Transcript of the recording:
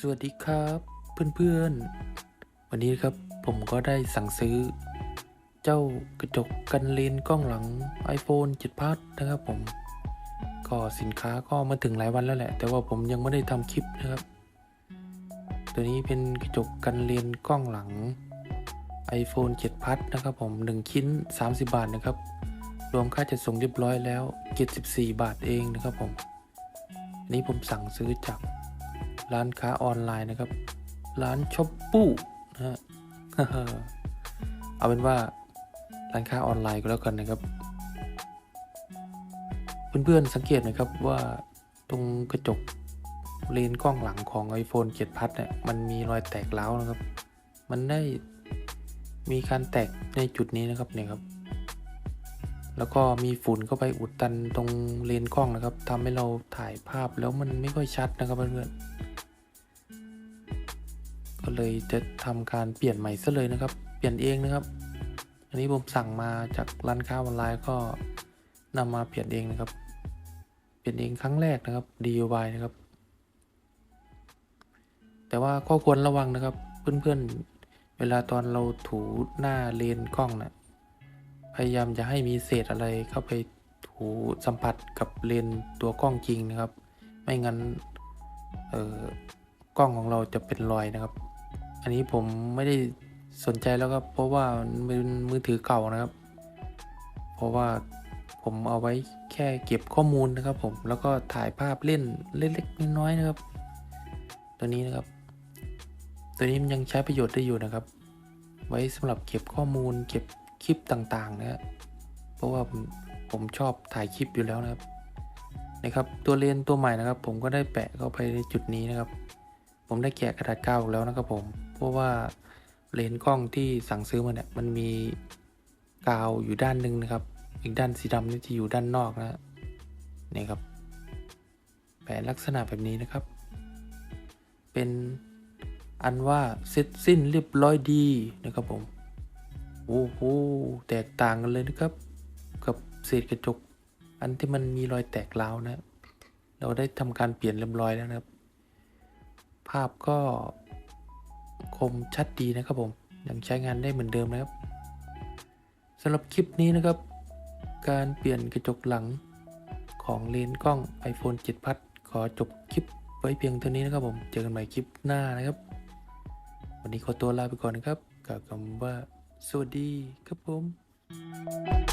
สวัสดีครับเพื่อนๆ วันนี้ครับผมก็ได้สั่งซื้อ เจ้ากระจกกันเลนกล้องหลัง iPhone 7 Plus นะครับผม ก็สินค้าก็มาถึงหลายวันแล้วแหละ แต่ว่าผมยังไม่ได้ทำคลิปนะครับ ตัวนี้เป็นกระจกกันเลนกล้องหลัง iPhone 7 Plus นะครับผม 1 ชิ้น 30 บาทนะครับ รวมค่าจัดส่งเรียบร้อยแล้ว 74 บาทเองนะครับผมนนี้ผมสั่งซื้อจาก ร้านค้าออนไลน์นะครับ ร้านช็อปปู้นะฮะเอาเป็นว่าร้านค้าออนไลน์ก็แล้วกันนะครับ เพื่อนๆสังเกตไหมครับว่าตรงกระจกเลนกล้องหลังของ iPhone 7 Plus เนี่ยมันมีรอยแตกร้าวนะครับ มันได้มีการแตกในจุดนี้นะครับเนี่ยครับ แล้วก็มีฝุ่นเข้าไปอุดตันตรงเลนกล้องนะครับทำให้เราถ่ายภาพแล้วมันไม่ค่อยชัดนะครับเพื่อนๆ ก็เลยจะทำการเปลี่ยนใหม่ซะเลยนะครับ เปลี่ยนเองนะครับ อันนี้ผมสั่งมาจากร้านค้าออนไลน์ก็นำมาเปลี่ยนเองนะครับ เปลี่ยนเองครั้งแรกนะครับ DIY นะครับ แต่ว่าก็ควรระวังนะครับ เพื่อนๆ เวลาตอนเราถูหน้าเลนกล้องนะพยายามจะให้มีเศษอะไรเข้าไปถูสัมผัสกับเลนตัวกล้องจริงนะครับ ไม่งั้น เออกล้องของเราจะเป็นรอยนะครับ อันนี้ผมไม่ได้สนใจแล้วครับ เพราะว่ามันเป็นมือถือเก่านะครับ เพราะว่าผมเอาไว้แค่เก็บข้อมูลนะครับผมแล้วก็ถ่ายภาพเล่นเล็กๆน้อยๆนะครับ ตัวนี้นะครับ ตัวนี้มันยังใช้ประโยชน์ได้อยู่นะครับ ไว้สำหรับเก็บข้อมูล เก็บคลิปต่างๆนะฮะเพราะว่าผมชอบถ่ายคลิปอยู่แล้วนะครับนะครับตัวเลนตัวใหม่นะครับ ผมก็ได้แปะเข้าไปในจุดนี้นะครับ ผมได้แกะกระดาษก้าวออกแล้วนะครับผม เพราะว่าเลนส์กล้องที่สั่งซื้อมาเนี่ยมันมีกาวอยู่ด้านหนึ่งนะครับ อีกด้านสีดำนี่จะอยู่ด้านนอกนะนี่ครับแปะลักษณะแบบนี้นะครับ เป็นอันว่าเสร็จสิ้นเรียบร้อยดีนะครับผมโอ้โหแตกต่างกันเลยนะครับ กับเศษกระจก อันที่มันมีรอยแตกร้าวนะ เราได้ทำการเปลี่ยนเรียบร้อยแล้วนะครับ ภาพก็ คมชัดดีนะครับผมยังใช้งานได้เหมือนเดิมนะครับสำหรับคลิปนี้นะครับ การเปลี่ยนกระจกหลังของเลนส์กล้อง iPhone 7 Plus ขอจบคลิปไว้เพียงเท่านี้นะครับผม เจอกันใหม่คลิปหน้านะครับ วันนี้ขอตัวลาไปก่อนนะครับกับคำว่า สวัสดีครับผม